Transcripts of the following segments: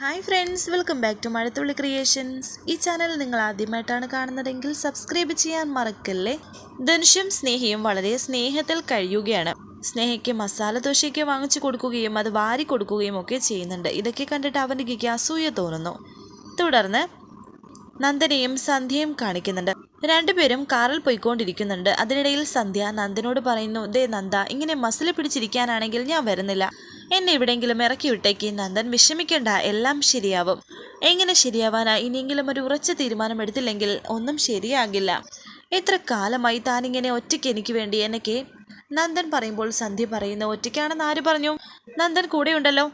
Hi friends welcome back to Mazhathulli creations. ഈ channel നിങ്ങൾ ആദ്യമായിട്ടാണ് കാണുന്നതെങ്കിൽ സബ്സ്ക്രൈബ് ചെയ്യാൻ മറക്കല്ലേ? ധനുഷും സ്നേഹയും വളരെ സ്നേഹത്തിൽ കഴിയുകയാണ്. സ്നേഹയ്ക്ക് മസാല ദോശയ്ക്ക് വാങ്ങിച്ചു കൊടുക്കുകയും അത് വാരി കൊടുക്കുകയും ഒക്കെ ചെയ്യുന്നുണ്ട്. ഇതൊക്കെ കണ്ടിട്ട് അവന്റെ അസൂയ തോന്നുന്നു. തുടർന്ന് നന്ദനയും സന്ധ്യയും കാണിക്കുന്നുണ്ട്. രണ്ടുപേരും കാറിൽ പോയിക്കൊണ്ടിരിക്കുന്നുണ്ട്. അതിനിടയിൽ സന്ധ്യ നന്ദനോട് പറയുന്നു ദേ നന്ദ ഇങ്ങനെ മസിൽ പിടിച്ചിരിക്കാനാണെങ്കിൽ ഞാൻ വരുന്നില്ല. എന്നെ എവിടെയെങ്കിലും ഇറക്കി വിട്ടേക്ക്. നന്ദൻ വിഷമിക്കേണ്ട എല്ലാം ശരിയാവും. എങ്ങനെ ശരിയാവാനാ? ഇനിയെങ്കിലും ഒരു ഉറച്ച തീരുമാനം എടുത്തില്ലെങ്കിൽ ഒന്നും ശരിയാകില്ല. എത്ര കാലമായി താനിങ്ങനെ ഒറ്റയ്ക്ക് എനിക്ക് വേണ്ടി എനിക്ക് നന്ദൻ പറയുമ്പോൾ സന്ധ്യ പറയുന്ന ഒറ്റയ്ക്കാണെന്ന് ആര് പറഞ്ഞു? നന്ദൻ കൂടെയുണ്ടല്ലോ.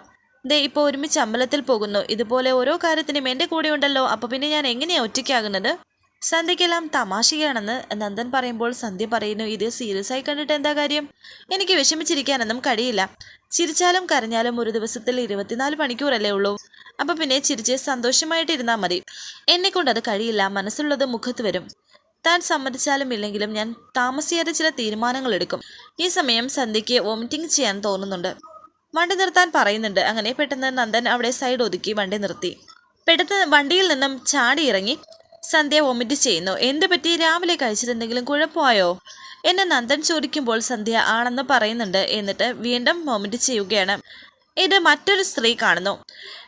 ദേ ഇപ്പോൾ ഒരുമിച്ച് അമ്പലത്തിൽ പോകുന്നു. ഇതുപോലെ ഓരോ കാര്യത്തിനും എന്റെ കൂടെയുണ്ടല്ലോ. അപ്പോൾ പിന്നെ ഞാൻ എങ്ങനെയാ ഒറ്റയ്ക്കാകുന്നത്? സന്ധ്യയ്ക്കെല്ലാം തമാശയാണെന്ന് നന്ദൻ പറയുമ്പോൾ സന്ധ്യ പറയുന്നു ഇത് സീരിയസ് ആയി കണ്ടിട്ട് എന്താ കാര്യം? എനിക്ക് വിഷമിച്ചിരിക്കാനൊന്നും കഴിയില്ല. ചിരിച്ചാലും കരഞ്ഞാലും ഒരു ദിവസത്തിൽ ഇരുപത്തിനാല് മണിക്കൂറല്ലേ ഉള്ളൂ. അപ്പം പിന്നെ ചിരിച്ച് സന്തോഷമായിട്ടിരുന്നാൽ മതി. എന്നെ അത് കഴിയില്ല. മനസ്സിലുള്ളത് മുഖത്ത് വരും. താൻ സമ്മതിച്ചാലും ഇല്ലെങ്കിലും ഞാൻ താമസിയാതെ ചില തീരുമാനങ്ങൾ എടുക്കും. ഈ സമയം സന്ധ്യയ്ക്ക് വോമിറ്റിംഗ് ചെയ്യാൻ തോന്നുന്നുണ്ട്. വണ്ടി നിർത്താൻ പറയുന്നുണ്ട്. അങ്ങനെ പെട്ടെന്ന് നന്ദൻ അവിടെ സൈഡ് ഒതുക്കി വണ്ടി നിർത്തി. പെട്ടെന്ന് വണ്ടിയിൽ നിന്നും ചാടി ഇറങ്ങി. സന്ധ്യ വൊമിറ്റ് ചെയ്യുന്നു. എന്ത് പറ്റി? രാവിലെ കഴിച്ചതെന്തെങ്കിലും കുഴപ്പമായോ? എന്നെ നന്ദൻ ചോദിക്കുമ്പോൾ സന്ധ്യ ആണെന്ന് പറയുന്നുണ്ട് എന്നിട്ട് വീണ്ടും വൊമിറ്റ് ചെയ്യുകയാണ്. ഇത് മറ്റൊരു സ്ത്രീ കാണുന്നു.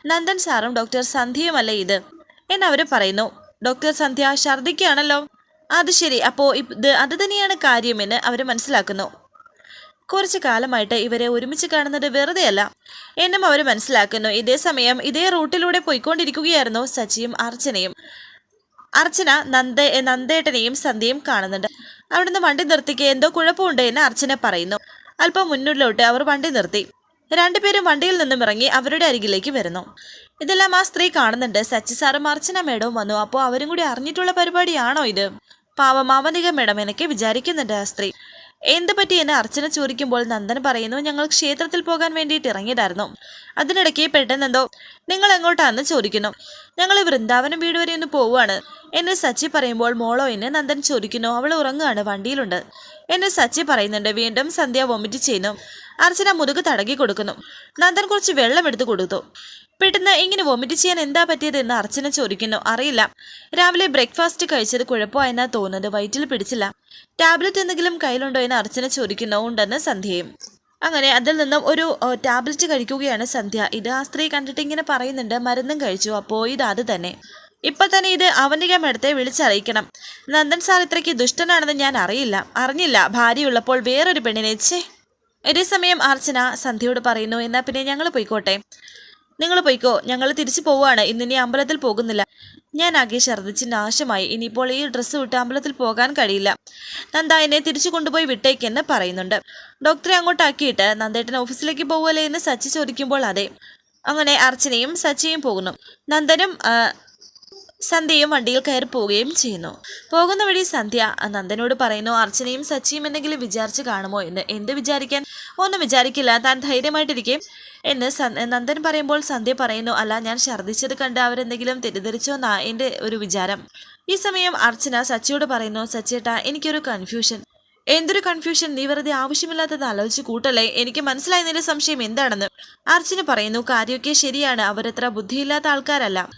നന്ദൻ സാറും ഡോക്ടർ സന്ധ്യയുമല്ല ഇത്. എന്നവർ പറയുന്നു. ഡോക്ടർ സന്ധ്യ ഛർദിക്കുകയാണല്ലോ. അത് ശരി. അപ്പോൾ ഇത് അത് തന്നെയാണ് കാര്യമെന്ന് അവർ മനസ്സിലാക്കുന്നു. കുറച്ചു കാലമായിട്ട് ഇവരെ ഒരുമിച്ച് കാണുന്നത് വെറുതെയല്ല. എന്നും അവർ മനസ്സിലാക്കുന്നു. ഇതേ സമയം ഇതേ റൂട്ടിലൂടെ പോയിക്കൊണ്ടിരിക്കുകയായിരുന്നു സച്ചിയും അർച്ചനയും. അർച്ചന നന്ദ നന്ദേട്ടനെയും സന്ധ്യയും കാണുന്നുണ്ട്. അവിടുന്ന് വണ്ടി നിർത്തിക്ക് എന്തോ കുഴപ്പമുണ്ട് എന്ന് അർച്ചന പറയുന്നു. അല്പം മുന്നിലോട്ട് അവർ വണ്ടി നിർത്തി. രണ്ടുപേരും വണ്ടിയിൽ നിന്നും ഇറങ്ങി അവരുടെ അരികിലേക്ക് വരുന്നു. ഇതെല്ലാം ആ സ്ത്രീ കാണുന്നുണ്ട്. സച്ചി സാറും അർച്ചന മേഡവും വന്നു. അപ്പോൾ അവരും കൂടി അറിഞ്ഞിട്ടുള്ള പരിപാടിയാണോ ഇത്? പാവം അവനിക മേഡം എനിക്ക് വിചാരിക്കുന്നുണ്ട് ആ സ്ത്രീ. എന്ത് പറ്റി എന്ന് അർച്ചന ചോദിക്കുമ്പോൾ നന്ദൻ പറയുന്നു ഞങ്ങൾ ക്ഷേത്രത്തിൽ പോകാൻ വേണ്ടിയിട്ട് ഇറങ്ങിയതായിരുന്നു. അതിനിടയ്ക്ക് പെട്ടെന്നെന്തോ നിങ്ങൾ എങ്ങോട്ടാന്ന് ചോദിക്കുന്നു. ഞങ്ങൾ വൃന്ദാവനം വീട് വരെ ഒന്ന് പോവുകയാണ്. എന്നെ സച്ചി പറയുമ്പോൾ മോളോ എന്നെ നന്ദൻ ചോദിക്കുന്നു അവൾ ഉറങ്ങുകയാണ് വണ്ടിയിലുണ്ട്. എന്നെ സച്ചി പറയുന്നുണ്ട് വീണ്ടും സന്ധ്യ വൊമിറ്റ് ചെയ്യുന്നു. അർച്ചന മുതുക് തടകി കൊടുക്കുന്നു. നന്ദൻ കുറച്ച് വെള്ളം എടുത്തു കൊടുത്തു. പെട്ടെന്ന് ഇങ്ങനെ വൊമിറ്റ് ചെയ്യാൻ എന്താ പറ്റിയത് എന്ന് അർച്ചന ചോദിക്കുന്നു. അറിയില്ല. രാവിലെ ബ്രേക്ക്ഫാസ്റ്റ് കഴിച്ചത് കുഴപ്പമായെന്നാ തോന്നുന്നത്. വയറ്റിൽ പിടിച്ചില്ല. ടാബ്ലറ്റ് എന്തെങ്കിലും കയ്യിലുണ്ടോ എന്ന് അർച്ചന ചോദിക്കുന്നു ഉണ്ടെന്ന് സന്ധ്യയും. അങ്ങനെ അതിൽ നിന്നും ഒരു ടാബ്ലറ്റ് കഴിക്കുകയാണ് സന്ധ്യ. ഇത് ആ സ്ത്രീ കണ്ടിട്ട് ഇങ്ങനെ പറയുന്നുണ്ട് മരുന്നും കഴിച്ചു അപ്പോ ഇത് അത് തന്നെ. ഇപ്പൊ തന്നെ ഇത് അവന്റെ മേടത്തെ വിളിച്ചറിയിക്കണം. നന്ദൻ സാർ ഇത്രയ്ക്ക് ദുഷ്ടനാണെന്ന് ഞാൻ അറിയില്ല അറിഞ്ഞില്ല. ഭാര്യയുള്ളപ്പോൾ വേറൊരു പെണ്ണിനെ ചേ ഇതേ സമയം അർച്ചന സന്ധ്യയോട് പറയുന്നു എന്നാ പിന്നെ ഞങ്ങൾ പോയിക്കോട്ടെ. നിങ്ങൾ പോയിക്കോ. ഞങ്ങൾ തിരിച്ചു പോവുകയാണ്. ഇന്നിനി അമ്പലത്തിൽ പോകുന്നില്ല. ഞാൻ ആകെ ഛർദ്ദിച്ച് നാശമായി. ഇനിയിപ്പോൾ ഈ ഡ്രസ്സ് വിട്ട് അമ്പലത്തിൽ പോകാൻ കഴിയില്ല. നന്ദ എന്നെ തിരിച്ചു കൊണ്ടുപോയി വിട്ടേക്കെന്ന് പറയുന്നുണ്ട്. ഡോക്ടറെ അങ്ങോട്ടാക്കിയിട്ട് നന്ദേട്ടൻ ഓഫീസിലേക്ക് പോവുമല്ലേ എന്ന് സച്ചി ചോദിക്കുമ്പോൾ അതെ. അങ്ങനെ അർച്ചനയും സച്ചിയും പോകുന്നു. നന്ദനും സന്ധ്യയും വണ്ടിയിൽ കയറി പോവുകയും ചെയ്യുന്നു. പോകുന്ന വഴി സന്ധ്യ നന്ദനോട് പറയുന്നു അർച്ചനയും സച്ചിയും എന്തെങ്കിലും വിചാരിച്ച് കാണുമോ എന്ന്? എന്ത് വിചാരിക്കാൻ? ഒന്നും വിചാരിക്കില്ല. താൻ ധൈര്യമായിട്ടിരിക്കും. എന്ന് നന്ദൻ പറയുമ്പോൾ സന്ധ്യ പറയുന്നു അല്ല ഞാൻ ഛർദ്ദിച്ചത് കണ്ട് അവരെന്തെങ്കിലും തെറ്റിദ്ധരിച്ചോ എന്നാ? എന്റെ ഒരു വിചാരം. ഈ സമയം അർച്ചന സച്ചിയോട് പറയുന്നു സച്ചിയേട്ടാ എനിക്കൊരു കൺഫ്യൂഷൻ എന്തൊരു കൺഫ്യൂഷൻ നീ വെറുതെ ആവശ്യമില്ലാത്തത് ആലോചിച്ച് കൂട്ടല്ലേ? എനിക്ക് മനസ്സിലായി നിന്റെ സംശയം എന്താണെന്ന്? അർച്ചന പറയുന്നു കാര്യമൊക്കെ ശരിയാണ്. അവരത്ര ബുദ്ധിയില്ലാത്ത ആൾക്കാരല്ല.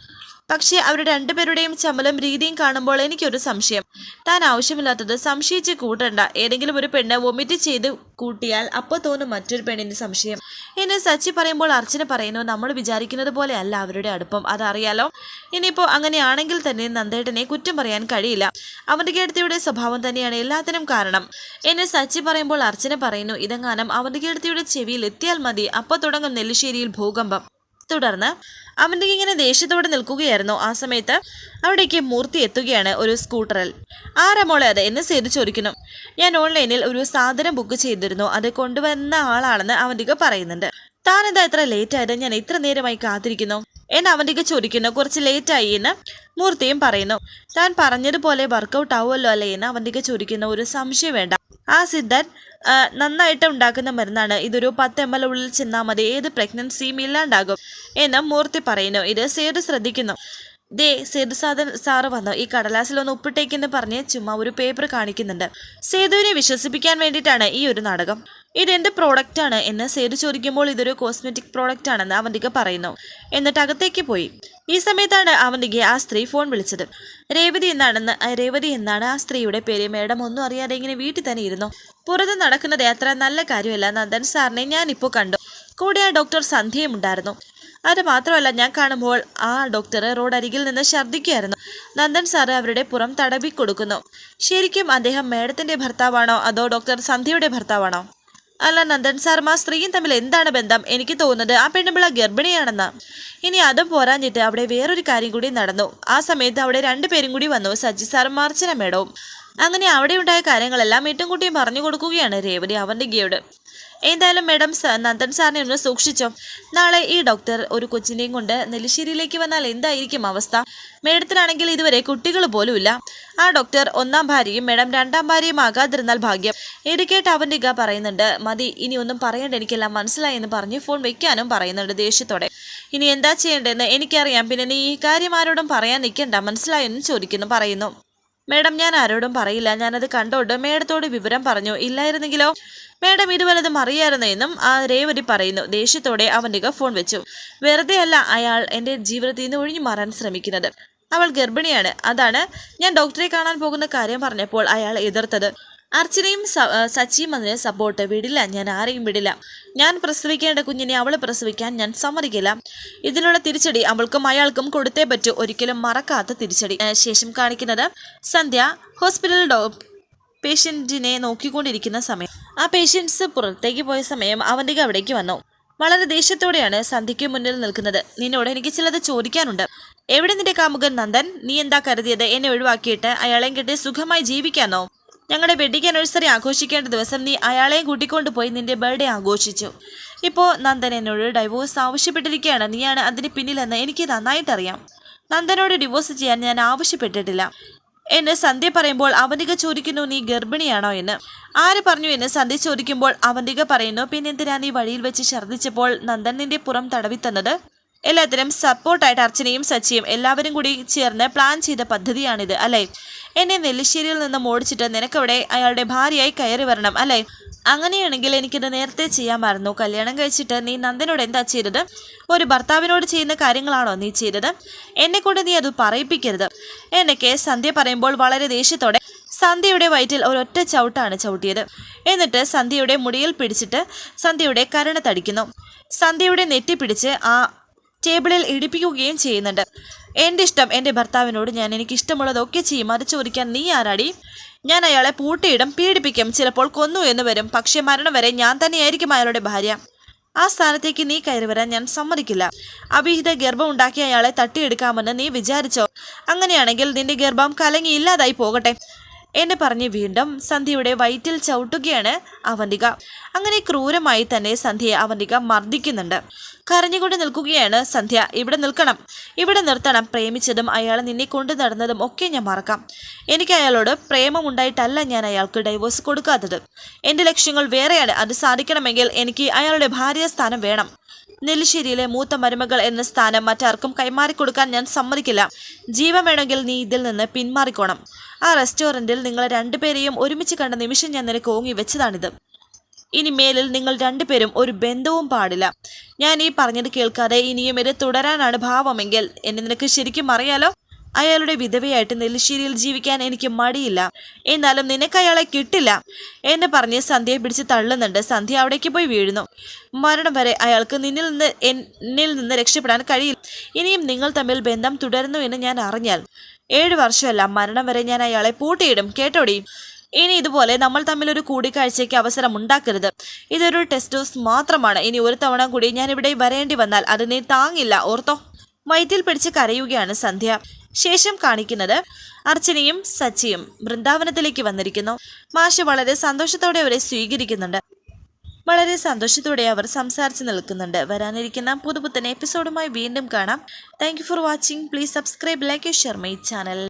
പക്ഷേ അവരുടെ രണ്ടുപേരുടെയും ചമലും രീതിയും കാണുമ്പോൾ എനിക്കൊരു സംശയം. താൻ ആവശ്യമില്ലാത്തത് സംശയിച്ച് കൂട്ടണ്ട. ഏതെങ്കിലും ഒരു പെണ്ണ് വൊമിറ്റ് ചെയ്ത് കൂട്ടിയാൽ അപ്പോൾ തോന്നും മറ്റൊരു പെണ്ണിന്റെ സംശയം. എന്ന് സച്ചി പറയുമ്പോൾ അർച്ചന പറയുന്നു നമ്മൾ വിചാരിക്കുന്നത് പോലെയല്ല അവരുടെ അടുപ്പം. അതറിയാലോ? ഇനിയിപ്പോൾ അങ്ങനെയാണെങ്കിൽ തന്നെ നന്ദേട്ടനെ കുറ്റം പറയാൻ കഴിയില്ല. അവന്റെ കേടത്തിയുടെ സ്വഭാവം തന്നെയാണ് എല്ലാത്തിനും കാരണം. എന്നെ സച്ചി പറയുമ്പോൾ അർച്ചന പറയുന്നു ഇതെങ്ങാനും അവന്റെ കേടത്തിയുടെ ചെവിയിൽ എത്തിയാൽ മതി. അപ്പോൾ തുടങ്ങും നെല്ലിശ്ശേരിയിൽ ഭൂകമ്പം. തുടർന്ന് അവന്റെ ഇങ്ങനെ ദേഷ്യത്തോടെ നിൽക്കുകയായിരുന്നു. ആ സമയത്ത് അവിടേക്ക് മൂർത്തി എത്തുകയാണ് ഒരു സ്കൂട്ടറിൽ. ആരാ മോളെ അത്? എന്ന് സേതു ചോദിക്കുന്നു ഞാൻ ഓൺലൈനിൽ ഒരു സാധനം ബുക്ക് ചെയ്തിരുന്നു. അത് കൊണ്ടുവന്ന ആളാണെന്ന് അവന്തിക പറയുന്നുണ്ട്. താനെന്താ എത്ര ലേറ്റ് ആയത് ഞാൻ ഇത്ര നേരമായി കാത്തിരിക്കുന്നു. എന്ന് അവന്തിക ചോദിക്കുന്നു. കുറച്ച് ലേറ്റ് ആയി എന്ന് മൂർത്തിയും പറയുന്നു. താൻ പറഞ്ഞതുപോലെ വർക്കൗട്ട് ആവുമല്ലോ അല്ലേ? എന്ന് അവന്തിക ചോദിക്കുന്നു. ഒരു സംശയം വേണ്ട. ആ സിദ്ധൻ നന്നായിട്ട് ഉണ്ടാക്കുന്ന മരുന്നാണ്. ഇതൊരു പത്ത് എം എൽ ഉള്ളിൽ ചെന്നാൽ മതി. ഏത് പ്രഗ്നൻസിയും ഇല്ലാണ്ടാകും എന്ന് മൂർത്തി പറയുന്നു. ഇത് സേതു ശ്രദ്ധിക്കുന്നു. ദേ സേതു സാധൻ സാറ് വന്നു. ഈ കടലാസിൽ ഒന്ന് ഉപ്പിട്ടേക്കെന്ന് പറഞ്ഞ് ചുമ്മാ ഒരു പേപ്പർ കാണിക്കുന്നുണ്ട്. സേതുവിനെ വിശ്വസിപ്പിക്കാൻ വേണ്ടിയിട്ടാണ് ഈ ഒരു നാടകം. ഇതെന്ത് പ്രോഡക്റ്റ് ആണ് എന്ന് സേതു ചോദിക്കുമ്പോൾ ഇതൊരു കോസ്മെറ്റിക് പ്രോഡക്റ്റ് ആണെന്ന് അവന്തിക പറയുന്നു. എന്നിട്ട് അകത്തേക്ക് പോയി. ഈ സമയത്താണ് അവന്തികയെ ആ സ്ത്രീ ഫോൺ വിളിച്ചത്. രേവതി എന്നാണെന്ന് രേവതി എന്നാണ് ആ സ്ത്രീയുടെ പേര്. മേഡം ഒന്നും അറിയാതെ ഇങ്ങനെ വീട്ടിൽ തന്നെ ഇരുന്നു. പുറത്ത് നടക്കുന്നത് അത്ര നല്ല കാര്യമല്ല. നന്ദൻ സാറിനെ ഞാനിപ്പോൾ കണ്ടു. കൂടെ ആ ഡോക്ടർ സന്ധ്യയും ഉണ്ടായിരുന്നു. അത് മാത്രമല്ല ഞാൻ കാണുമ്പോൾ ആ ഡോക്ടർ റോഡ് അരികിൽ നിന്ന് ഛർദ്ദിക്കുകയായിരുന്നു. നന്ദൻ സാറ് അവരുടെ പുറം തടവി കൊടുക്കുന്നു ശരിക്കും അദ്ദേഹം മേഡത്തിന്റെ ഭർത്താവാണോ? അതോ ഡോക്ടർ സന്ധ്യയുടെ ഭർത്താവാണോ? അല്ല നന്ദൻ സാർമാ ആ സ്ത്രീയും തമ്മിൽ എന്താണ് ബന്ധം? എനിക്ക് തോന്നുന്നത് ആ പെണ്ണുപിള്ള ഗർഭിണിയാണെന്ന്. ഇനി അതും പോരാഞ്ഞിട്ട് അവിടെ വേറൊരു കാര്യം കൂടി നടന്നു. ആ സമയത്ത് അവിടെ രണ്ടുപേരും കൂടി വന്നു സജി സാറും മാർച്ചന മേഡവും. അങ്ങനെ അവിടെ ഉണ്ടായ കാര്യങ്ങളെല്ലാം ഏറ്റുംകുട്ടിയും പറഞ്ഞു കൊടുക്കുകയാണ് രേവതി അവന്തികയോട് എന്തായാലും മേഡം നന്ദൻ സാറിനെ ഒന്ന് സൂക്ഷിച്ചോ. നാളെ ഈ ഡോക്ടർ ഒരു കൊച്ചിനെയും കൊണ്ട് നെല്ലിശ്ശേരിയിലേക്ക് വന്നാൽ എന്തായിരിക്കും അവസ്ഥ? മേഡത്തിനാണെങ്കിൽ ഇതുവരെ കുട്ടികൾ പോലുമില്ല. ആ ഡോക്ടർ ഒന്നാം ഭാര്യയും മേഡം രണ്ടാം ഭാര്യയും ആകാതിരുന്നാൽ ഭാഗ്യം. എടുക്കേട്ട് അവൻ അവന്റെ പറയുന്നുണ്ട് മതി ഇനി ഒന്നും പറയേണ്ട എനിക്കെല്ലാം മനസ്സിലായി എന്ന് പറഞ്ഞ് ഫോൺ വെക്കാനും പറയുന്നുണ്ട് ദേഷ്യത്തോടെ. ഇനി എന്താ ചെയ്യേണ്ടതെന്ന് എനിക്കറിയാം പിന്നെ നീ ഈ കാര്യം ആരോടും പറയാൻ നിൽക്കണ്ട മനസ്സിലായെന്നും ചോദിക്കുന്നു പറയുന്നു. മേഡം ഞാൻ ആരോടും പറയില്ല. ഞാനത് കണ്ടോണ്ട് മേഡത്തോട് വിവരം പറഞ്ഞു. ഇല്ലായിരുന്നെങ്കിലോ? മേഡം ഇത് വല്ലതും അറിയായിരുന്നു എന്നും ആ രേവതി പറയുന്നു. ദേഷ്യത്തോടെ അവന്റെ ഫോൺ വെച്ചു. വെറുതെ അല്ല അയാൾ എന്റെ ജീവിതത്തിൽ നിന്ന് ഒഴിഞ്ഞു മാറാൻ ശ്രമിക്കുന്നത്. അവൾ ഗർഭിണിയാണ്. അതാണ് ഞാൻ ഡോക്ടറെ കാണാൻ പോകുന്ന കാര്യം പറഞ്ഞപ്പോൾ അയാൾ എതിർത്തത്. അർച്ചനയും സച്ചിയും അതിന് സപ്പോർട്ട് വിടില്ല ഞാൻ ആരെയും വിടില്ല. ഞാൻ പ്രസവിക്കേണ്ട കുഞ്ഞിനെ അവൾ പ്രസവിക്കാൻ ഞാൻ സമ്മതിക്കില്ല. ഇതിനുള്ള തിരിച്ചടി അവൾക്കും അയാൾക്കും കൊടുത്തേ പറ്റൂ. ഒരിക്കലും മറക്കാത്ത തിരിച്ചടി. ശേഷം കാണിക്കുന്നത് സന്ധ്യ ഹോസ്പിറ്റൽ ഡോ പേഷ്യന്റിനെ നോക്കിക്കൊണ്ടിരിക്കുന്ന സമയം. ആ പേഷ്യൻസ് പുറത്തേക്ക് പോയ സമയം അവന്റെ അവിടേക്ക് വന്നു. വളരെ ദേഷ്യത്തോടെയാണ് സന്ധ്യയ്ക്ക് മുന്നിൽ നിൽക്കുന്നത്. നിന്നോട് എനിക്ക് ചിലത് ചോദിക്കാനുണ്ട്. എവിടെ നിന്റെ കാമുകൻ നന്ദൻ? നീ എന്താ കരുതിയത്? എന്നെ ഒഴിവാക്കിയിട്ട് അയാളെയും കെട്ടി സുഖമായി ജീവിക്കാനോ ഞങ്ങളുടെ വെഡിങ് ആനിവേഴ്സറി ആഘോഷിക്കേണ്ട ദിവസം നീ അയാളെയും കൂട്ടിക്കൊണ്ട് പോയി നിന്റെ ബർത്ത്ഡേ ആഘോഷിച്ചു. ഇപ്പോൾ നന്ദൻ എന്നോട് ഡൈവോഴ്സ് ആവശ്യപ്പെട്ടിരിക്കുകയാണ്. നീയാണ് അതിന് പിന്നിലെന്ന് എനിക്ക് നന്നായിട്ടറിയാം. നന്ദനോട് ഡിവോഴ്സ് ചെയ്യാൻ ഞാൻ ആവശ്യപ്പെട്ടിട്ടില്ല. എന്നെ സന്ധ്യ പറയുമ്പോൾ അവന്തിക ചോദിക്കുന്നു നീ ഗർഭിണിയാണോ എന്ന്? ആര് പറഞ്ഞു എന്ന് സന്ധ്യ ചോദിക്കുമ്പോൾ അവന്തിക പറയുന്നു പിന്നെന്തിനാ നീ വഴിയിൽ വെച്ച് ഛർദ്ദിച്ചപ്പോൾ നന്ദൻ നിന്റെ പുറം തടവി തന്നത്? എല്ലാത്തിനും സപ്പോർട്ടായിട്ട് അർച്ചനയും സച്ചിയും എല്ലാവരും കൂടി ചേർന്ന് പ്ലാൻ ചെയ്ത പദ്ധതിയാണിത് അല്ലേ? എന്നെ നെല്ലിശ്ശേരിയിൽ നിന്ന് ഓടിച്ചിട്ട് നിനക്കവിടെ അയാളുടെ ഭാര്യയായി കയറി വരണം അല്ലേ? അങ്ങനെയാണെങ്കിൽ എനിക്കിത് നേരത്തെ ചെയ്യാമായിരുന്നു. കല്യാണം കഴിച്ചിട്ട് നീ നന്ദനോട് എന്താ ചെയ്തത്? ഒരു ഭർത്താവിനോട് ചെയ്യുന്ന കാര്യങ്ങളാണോ നീ ചെയ്തത്? എന്നെ കൊണ്ട് നീ അത് പറയിപ്പിക്കരുത്. എന്നൊക്കെ സന്ധ്യ പറയുമ്പോൾ വളരെ ദേഷ്യത്തോടെ സന്ധ്യയുടെ വയറ്റിൽ ഒരൊറ്റ ചവിട്ടാണ് ചവിട്ടിയത്. എന്നിട്ട് സന്ധ്യയുടെ മുടിയിൽ പിടിച്ചിട്ട് സന്ധ്യയുടെ കരണ തടിക്കുന്നു സന്ധ്യയുടെ നെറ്റി പിടിച്ച് ആ ടേബിളിൽ ഇടിപ്പിക്കുകയും ചെയ്യുന്നുണ്ട്. എന്റെ ഇഷ്ടം എന്റെ ഭർത്താവിനോട് ഞാൻ എനിക്ക് ഇഷ്ടമുള്ളതൊക്കെ ചെയ്യും. അത് ചോദിക്കാൻ നീ ആരാടി? ഞാൻ അയാളെ പൂട്ടിയിടും പീഡിപ്പിക്കും ചിലപ്പോൾ കൊന്നു എന്ന് വരും. പക്ഷേ മരണം വരെ ഞാൻ തന്നെയായിരിക്കും അയാളുടെ ഭാര്യ. ആ സ്ഥാനത്തേക്ക് നീ കയറി വരാൻ ഞാൻ സമ്മതിക്കില്ല. അവിഹിത ഗർഭം അയാളെ തട്ടിയെടുക്കാമെന്ന് നീ വിചാരിച്ചോ? അങ്ങനെയാണെങ്കിൽ നിന്റെ ഗർഭം കലങ്ങി ഇല്ലാതായി പോകട്ടെ. എന്ന് പറഞ്ഞ് വീണ്ടും സന്ധ്യയുടെ വയറ്റിൽ ചവിട്ടുകയാണ് അവന്തിക. അങ്ങനെ ക്രൂരമായി തന്നെ സന്ധ്യയെ അവന്തിക മർദ്ദിക്കുന്നുണ്ട്. കരഞ്ഞുകൊണ്ട് നിൽക്കുകയാണ് സന്ധ്യ. ഇവിടെ നിൽക്കണം. ഇവിടെ നിർത്തണം. പ്രേമിച്ചതും അയാൾ നിന്നെ കൊണ്ട് നടന്നതും ഒക്കെ ഞാൻ മറക്കാം. എനിക്ക് അയാളോട് പ്രേമമുണ്ടായിട്ടല്ല ഞാൻ അയാൾക്ക് ഡൈവോഴ്സ് കൊടുക്കാത്തത്. എന്റെ ലക്ഷ്യങ്ങൾ വേറെയാണ്. അത് സാധിക്കണമെങ്കിൽ എനിക്ക് അയാളുടെ ഭാര്യ സ്ഥാനം വേണം. നെല്ലിശ്ശേരിയിലെ മൂത്ത മരുമകൾ എന്ന സ്ഥാനം മറ്റാർക്കും കൈമാറിക്കൊടുക്കാൻ ഞാൻ സമ്മതിക്കില്ല. ജീവൻ വേണമെങ്കിൽ നീ ഇതിൽ നിന്ന് പിന്മാറിക്കോണം. ആ റെസ്റ്റോറന്റിൽ നിങ്ങളെ രണ്ടുപേരെയും ഒരുമിച്ച് കണ്ട നിമിഷം ഞാൻ നിനക്ക് ഓങ്ങി വെച്ചതാണിത്. ഇനി മേലിൽ നിങ്ങൾ രണ്ടുപേരും ഒരു ബന്ധവും പാടില്ല. ഞാൻ ഈ പറഞ്ഞത് കേൾക്കാതെ ഇനിയും ഇത് തുടരാനാണ് ഭാവമെങ്കിൽ എന്നെ നിനക്ക് ശരിക്കും അറിയാലോ? അയാളുടെ വിധവയായിട്ട് നെല്ലിശ്ശേരിയിൽ ജീവിക്കാൻ എനിക്ക് മടിയില്ല. എന്നാലും നിനക്ക് അയാളെ കിട്ടില്ല. എന്ന് പറഞ്ഞ് സന്ധ്യയെ പിടിച്ച് തള്ളുന്നുണ്ട്. സന്ധ്യ അവിടേക്ക് പോയി വീഴുന്നു. മരണം വരെ അയാൾക്ക് നിന്നിൽ നിന്ന് എന്നിൽ നിന്ന് രക്ഷപ്പെടാൻ കഴിയില്ല. ഇനിയും നിങ്ങൾ തമ്മിൽ ബന്ധം തുടരുന്നു എന്ന് ഞാൻ അറിഞ്ഞാൽ ഏഴ് വർഷമല്ല മരണം വരെ ഞാൻ അയാളെ പൂട്ടിയിടും കേട്ടോടി? ഇനി ഇതുപോലെ നമ്മൾ തമ്മിൽ ഒരു കൂടിക്കാഴ്ചയ്ക്ക് അവസരം ഉണ്ടാക്കരുത്. ഇതൊരു ടെസ്റ്റ് ഡോസ് മാത്രമാണ്. ഇനി ഒരു തവണ കൂടി ഞാൻ ഇവിടെ വരേണ്ടി വന്നാൽ അത് നീ താങ്ങില്ല ഓർത്തോ? വയറ്റിൽ പിടിച്ച് കരയുകയാണ് സന്ധ്യ. ശേഷം കാണിക്കുന്നത് അർച്ചനയും സച്ചിയും വൃന്ദാവനത്തിലേക്ക് വന്നിരിക്കുന്നു. മാഷ് വളരെ സന്തോഷത്തോടെ അവരെ സ്വീകരിക്കുന്നുണ്ട്. വളരെ സന്തോഷത്തോടെ അവർ സംസാരിച്ച് നിൽക്കുന്നുണ്ട്. വരാനിരിക്കുന്ന പുതുപുത്തൻ എപ്പിസോഡുമായി വീണ്ടും കാണാം. Thank for watching please subscribe like share my channel